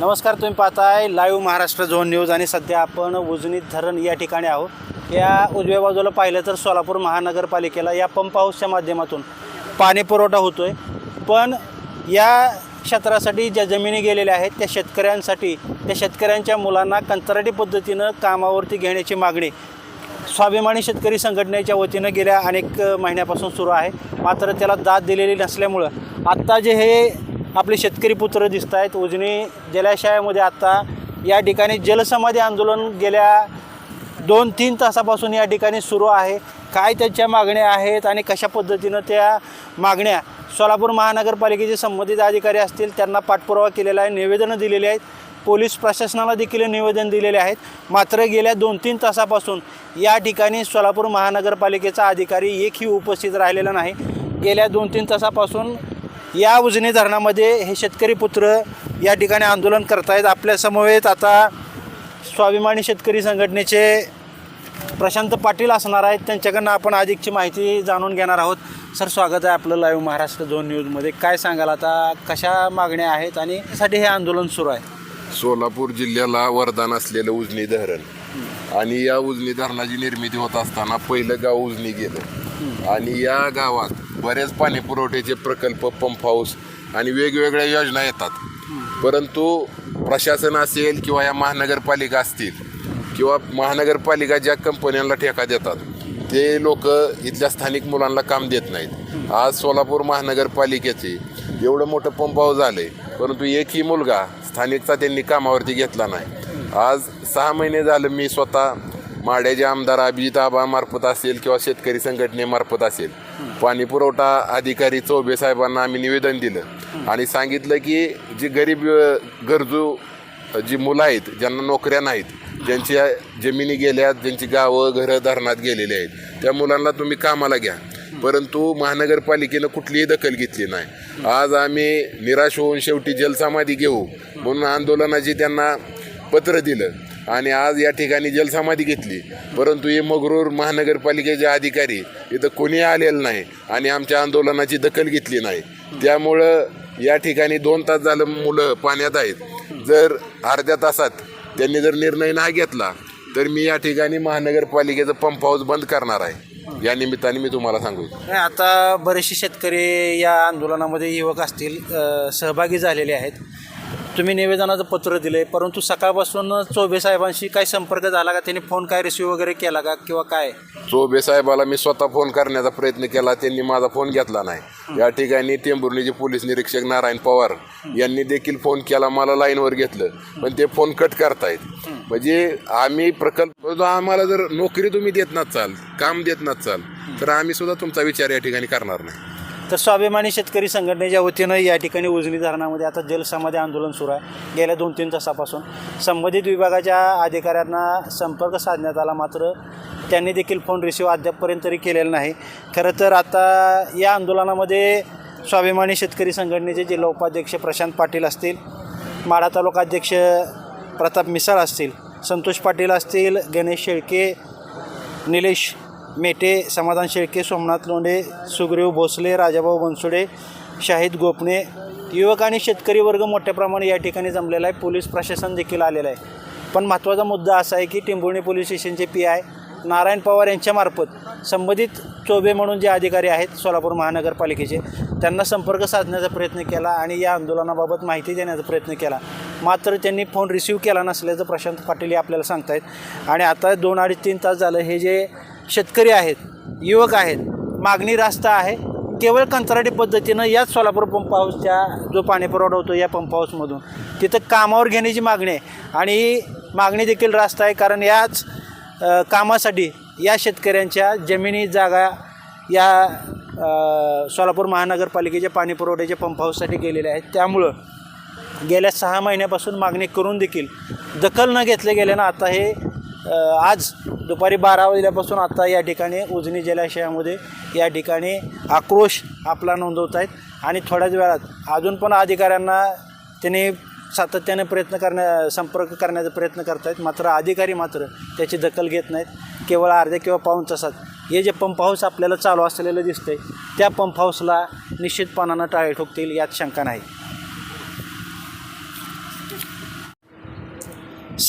नमस्कार तुम्ही पाहताय लाईव्ह महाराष्ट्र झोन न्यूज आणि सध्या आपण उजनी धरण या ठिकाणी आहोत. या उजव्या बाजूला पाहिलं तर सोलापूर महानगरपालिकेला या पंप हाऊसच्या माध्यमातून पाणी पुरवठा होतो आहे पण या क्षेत्रासाठी ज्या जमिनी गेलेल्या आहेत त्या शेतकऱ्यांसाठी त्या शेतकऱ्यांच्या मुलांना कंत्राटी पद्धतीनं कामावरती घेण्याची मागणी स्वाभिमानी शेतकरी संघटनेच्या वतीनं गेल्या अनेक महिन्यापासून सुरू आहे. मात्र त्याला दाद दिलेली नसल्यामुळं आत्ता जे हे आपले शेतकरी पुत्र दिसत आहेत उजनी जलाशयामध्ये आत्ता या ठिकाणी जलसमाधी आंदोलन गेल्या दोन तीन तासापासून या ठिकाणी सुरू आहे. काय त्यांच्या मागण्या आहेत आणि कशा पद्धतीनं त्या मागण्या सोलापूर महानगरपालिकेचे संबंधित अधिकारी असतील त्यांना पाठपुरावा केलेला आहे निवेदनं दिलेली आहेत. पोलीस प्रशासनाला देखील निवेदन दिलेले आहेत. मात्र गेल्या दोन तीन तासापासून या ठिकाणी सोलापूर महानगरपालिकेचा अधिकारी एकही उपस्थित राहिलेला नाही. गेल्या दोन तीन तासापासून या उजनी धरणामध्ये हे शेतकरी पुत्र या ठिकाणी आंदोलन करतायत. आपल्यासमवेत आता स्वाभिमानी शेतकरी संघटनेचे प्रशांत पाटील असणार आहेत. त्यांच्याकडनं आपण अधिकची माहिती जाणून घेणार आहोत. सर स्वागत आहे आपलं लाईव्ह महाराष्ट्र झोन न्यूजमध्ये. काय सांगाल आता? कशा मागण्या आहेत आणि साठी हे आंदोलन सुरू आहे? सोलापूर जिल्ह्याला वरदान असलेलं उजनी धरण. आणि या उजनी धरणाची निर्मिती होत असताना पहिलं गाव उजनी गेलं. आणि या गावात बरेच पाणी पुरवठ्याचे प्रकल्प पंप हाऊस आणि वेगवेगळ्या योजना येतात. परंतु प्रशासन असेल किंवा या महानगरपालिका असतील किंवा महानगरपालिका ज्या कंपन्यांना ठेका देतात ते लोक इथल्या स्थानिक मुलांना काम देत नाहीत. आज सोलापूर महानगरपालिकेचे एवढं मोठं पंप हाऊस झालंय परंतु एकही मुलगा स्थानिकचा त्यांनी कामावरती घेतला नाही. आज सहा महिने झालं मी स्वतः माड्याचे आमदार अभिजित असेल किंवा शेतकरी संघटनेमार्फत असेल पाणी पुरवठा अधिकारी चौबे साहेबांना आम्ही निवेदन दिलं. आणि सांगितलं की जी गरीब गरजू जी मुलं आहेत ज्यांना नोकऱ्या नाहीत ज्यांच्या जमिनी गेल्यात ज्यांची गावं घरं धरणात गेलेली आहेत त्या मुलांना तुम्ही कामाला घ्या. परंतु महानगरपालिकेनं कुठलीही दखल घेतली नाही. आज आम्ही निराश होऊन शेवटी जलसमाधी घेऊ म्हणून आंदोलनाची त्यांना पत्र दिलं. आणि आज या ठिकाणी जलसमाधी घेतली. परंतु हे मगरूर महानगरपालिकेचे अधिकारी इथं कोणी आलेलं नाही आणि आमच्या आंदोलनाची दखल घेतली नाही. त्यामुळं या ठिकाणी दोन तास झालं मुलं पाण्यात आहेत. जर अर्ध्या तासात त्यांनी जर निर्णय नाही घेतला तर मी या ठिकाणी महानगरपालिकेचं पंप हाऊस बंद करणार आहे. या निमित्ताने मी तुम्हाला सांगू. नाही, आता बरेचसे शेतकरी या आंदोलनामध्ये युवक असतील सहभागी झालेले आहेत. तुम्ही निवेदनाचं पत्र दिलं परंतु सकाळपासून चोबे साहेबांशी काही संपर्क झाला का? त्यांनी फोन काय रिसिव्ह वगैरे केला का? किंवा काय? चोबे साहेबाला मी स्वतः फोन करण्याचा प्रयत्न केला त्यांनी माझा फोन घेतला नाही. या ठिकाणी टेंभुर्णीचे पोलीस निरीक्षक नारायण पवार यांनी देखील फोन केला मला लाईनवर घेतलं. पण ते फोन कट करतायत. म्हणजे आम्ही प्रकल्प आम्हाला जर नोकरी तुम्ही देत नसाल काम देत नसाल तर आम्ही सुद्धा तुमचा विचार या ठिकाणी करणार नाही. तर स्वाभिमानी शेतकरी संघटनेच्या वतीनं या ठिकाणी उजनी धरणामध्ये आता जलसमाधी आंदोलन सुरू आहे. गेल्या दोन तीन तासापासून संबंधित विभागाच्या अधिकाऱ्यांना संपर्क साधण्यात आला मात्र त्यांनी देखील फोन रिसिव्ह अद्यापपर्यंत तरी केलेला नाही. खरं तर आता या आंदोलनामध्ये स्वाभिमानी शेतकरी संघटनेचे जिल्हा उपाध्यक्ष प्रशांत पाटील असतील माढा तालुका अध्यक्ष प्रताप मिसाळ असतील संतोष पाटील असतील गणेश शेळके निलेश मेटे समाधान शेळके सोमनाथ लोंढे सुग्रीव भोसले राजाभाऊ बनसोडे शाहिद गोपणे युवक आणि शेतकरी वर्ग मोठ्या प्रमाणात या ठिकाणी जमलेला आहे. पोलीस प्रशासन देखील आलेलं आहे. पण महत्त्वाचा मुद्दा असा आहे की टेंभुर्णी पोलीस स्टेशनचे पी आय नारायण पवार यांच्यामार्फत संबंधित चोबे म्हणून जे अधिकारी आहेत सोलापूर महानगरपालिकेचे त्यांना संपर्क साधण्याचा प्रयत्न केला आणि या आंदोलनाबाबत माहिती देण्याचा प्रयत्न केला. मात्र त्यांनी फोन रिसीव्ह केला नसल्याचं प्रशांत पाटील हे आपल्याला सांगतायत. आणि आता दोन अडीच तीन तास झालं हे जे शेतकरी आहेत युवक आहेत मागणी रास्त आहे. केवळ कंत्राटी पद्धतीनं याच सोलापूर पंप हाऊसच्या जो पाणी पुरवठा होतो या पंप हाऊसमधून तिथं कामावर घेण्याची मागणी आहे. आणि ही मागणी देखील रास्त आहे कारण याच कामासाठी या शेतकऱ्यांच्या जमिनी जागा या सोलापूर महानगरपालिकेच्या पाणी पुरवठ्याच्या पंप हाऊससाठी गेलेल्या आहेत. त्यामुळं गेल्या सहा महिन्यापासून मागणी करून देखील दखल न घेतल्या गेल्यानं आता हे आज दुपारी बारा वाजल्यापासून आता या ठिकाणी उजनी जलाशयामध्ये या ठिकाणी आक्रोश आपला नोंदवत आहेत. आणि थोड्याच वेळात अजून पण अधिकाऱ्यांना त्यांनी सातत्याने प्रयत्न करण्या संपर्क करण्याचा प्रयत्न करत आहेत. मात्र अधिकारी मात्र त्याची दखल घेत नाहीत. केवळ अर्ध्या किंवा पाऊण तासात हे जे पंप हाऊस आपल्याला चालू असलेलं दिसतंय त्या पंप हाऊसला निश्चितपणानं टाळे ठोकतील यात शंका नाही.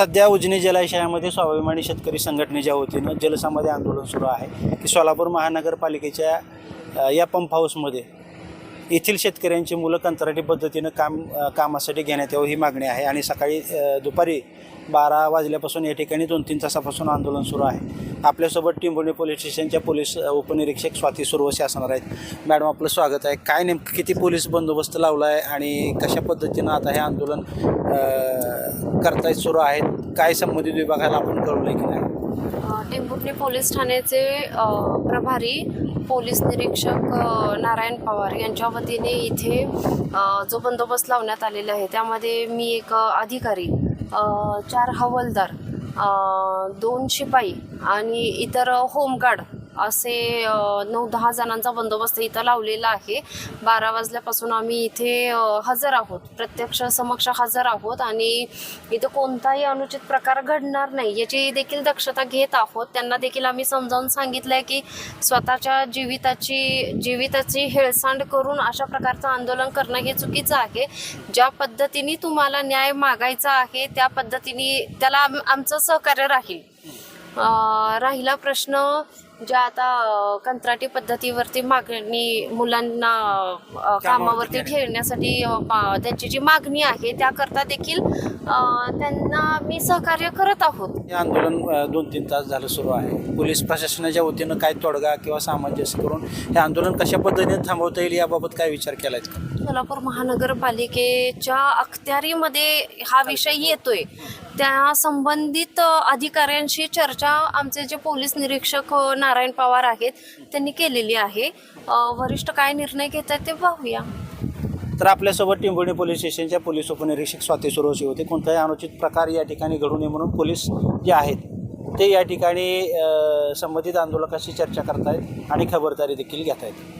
सध्या उजनी जलाशयामध्ये स्वाभिमानी शेतकरी संघटनेच्या वतीनं जलसमाधी आंदोलन सुरू आहे की सोलापूर महानगरपालिकेच्या या पंप हाऊसमध्ये. येथील शेतकऱ्यांची मुलं कंत्राटी पद्धतीनं काम कामासाठी घेण्यात यावं ही मागणी आहे आणि सकाळी दुपारी बारा वाजल्यापासून या ठिकाणी दोन तीन तासापासून आंदोलन सुरू आहे. आपल्यासोबत टिंबोणी पोलीस स्टेशनच्या पोलीस उपनिरीक्षक स्वाती सुरवसे असणार आहेत. मॅडम आपलं स्वागत आहे. काय नेमकं किती पोलीस बंदोबस्त लावला आहे आणि कशा पद्धतीनं आता हे आंदोलन करताय सुरू आहेत. काय संबंधित विभागाला आपण कळवलं की नाही? टेंभुर्णी पोलीस ठाण्याचे प्रभारी पोलीस निरीक्षक नारायण पवार यांच्या वतीने इथे जो बंदोबस्त लावण्यात आलेला आहे त्यामध्ये मी एक अधिकारी चार हवालदार दोन शिपाई आणि इतर होमगार्ड असे नऊ दहा जणांचा बंदोबस्त इथं लावलेला आहे. बारा वाजल्यापासून आम्ही इथे हजर आहोत. प्रत्यक्ष समक्ष हजर आहोत आणि इथं कोणताही अनुचित प्रकार घडणार नाही. याची देखील दक्षता घेत आहोत. त्यांना देखील आम्ही समजावून सांगितलं आहे की स्वतःच्या जीविताची जीविताची हेळसांड करून अशा प्रकारचं आंदोलन करणं हे चुकीचं आहे. ज्या पद्धतीने तुम्हाला न्याय मागायचा आहे त्या पद्धतीने त्याला आम- आमचं सहकार्य राहील. राहिला प्रश्न ज्या आता कंत्राटी पद्धतीवरती मागणी मुलांना कामावरती ठेवण्यासाठी त्यांची जी मागणी आहे त्याकरता देखील त्यांना मी सहकार्य करत आहोत. हे आंदोलन दोन तीन तास झालं सुरू आहे. पोलीस प्रशासनाच्या वतीनं काय तोडगा किंवा सामंजस्य करून हे आंदोलन कशा पद्धतीने थांबवता येईल याबाबत काय विचार केला का सोलापूर महानगरपालिकेच्या अखत्यारीमध्ये हा विषय येतोय. त्या संबंधित अधिकाऱ्यांशी चर्चा आमचे जे पोलीस निरीक्षक नारायण पवार आहेत त्यांनी केलेली आहे. वरिष्ठ काय निर्णय घेत आहेत ते पाहूया. तर आपल्यासोबत टिंबोणी पोलीस स्टेशनच्या पोलीस उपनिरीक्षक स्वाती सुरोशी होते. कोणताही अनुचित प्रकार या ठिकाणी घडू नये म्हणून पोलीस जे आहेत ते या ठिकाणी संबंधित आंदोलकाशी चर्चा करतायत आणि खबरदारी देखील घेत आहेत